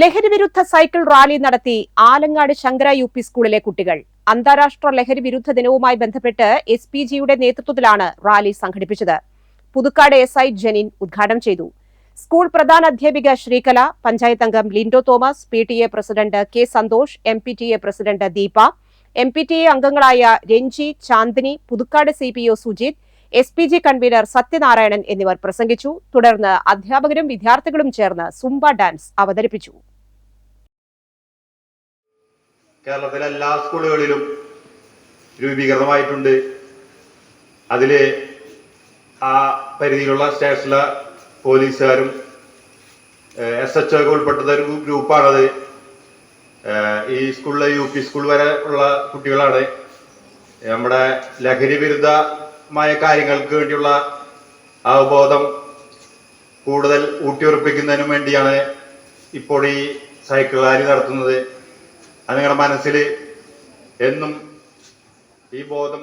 ലഹരി വിരുദ്ധ cycle rally നടത്തി ആലങ്ങാട് ശങ്കര യു പി സ്കൂളിലെ കുട്ടികൾ. അന്താരാഷ്ട്ര ലഹരി വിരുദ്ധ ദിനവുമായി ബന്ധപ്പെട്ട് എസ് പി ജിയുടെ നേതൃത്വത്തിലാണ് റാലി സംഘടിപ്പിച്ചത്. പുതുക്കാട് എസ് ഐ ജെനിൻ ഉദ്ഘാടനം ചെയ്തു. സ്കൂൾ പ്രധാന അധ്യാപിക ശ്രീകല പഞ്ചായത്ത് അംഗം Lindo Thomas P T A president K Santhosh M P T A president Deepa M P T A അംഗങ്ങളായ Ranji Chandini Puthukkad C P O Sujith S P G convener Sathyanarayanan എന്നിവർ പ്രസംഗിച്ചു. തുടർന്ന് അധ്യാപകരും വിദ്യാർത്ഥികളും ചേർന്ന് സുംബ ഡാൻസ് അവതരിപ്പിച്ചു. കേരളത്തിലെ എല്ലാ സ്കൂളുകളിലും രൂപീകൃതമായിട്ടുണ്ട്. അതിലെ ആ പരിധിയിലുള്ള സ്റ്റേഷനിലെ പോലീസുകാരും എസ് എച്ച് ഒക്കെ ഉൾപ്പെട്ട ഒരു ഗ്രൂപ്പാണത്. ഈ സ്കൂളിലെ യു പി സ്കൂൾ വരെ ഉള്ള കുട്ടികളാണ്. നമ്മുടെ ലഹരി വിരുദ്ധമായ കാര്യങ്ങൾക്ക് വേണ്ടിയുള്ള അവബോധം കൂടുതൽ ഊട്ടിയുറപ്പിക്കുന്നതിനും വേണ്ടിയാണ് ഇപ്പോൾ ഈ സൈക്കിൾ റാലി നടത്തുന്നത്. അത് നിങ്ങളുടെ മനസ്സിൽ എന്നും ഈ ബോധം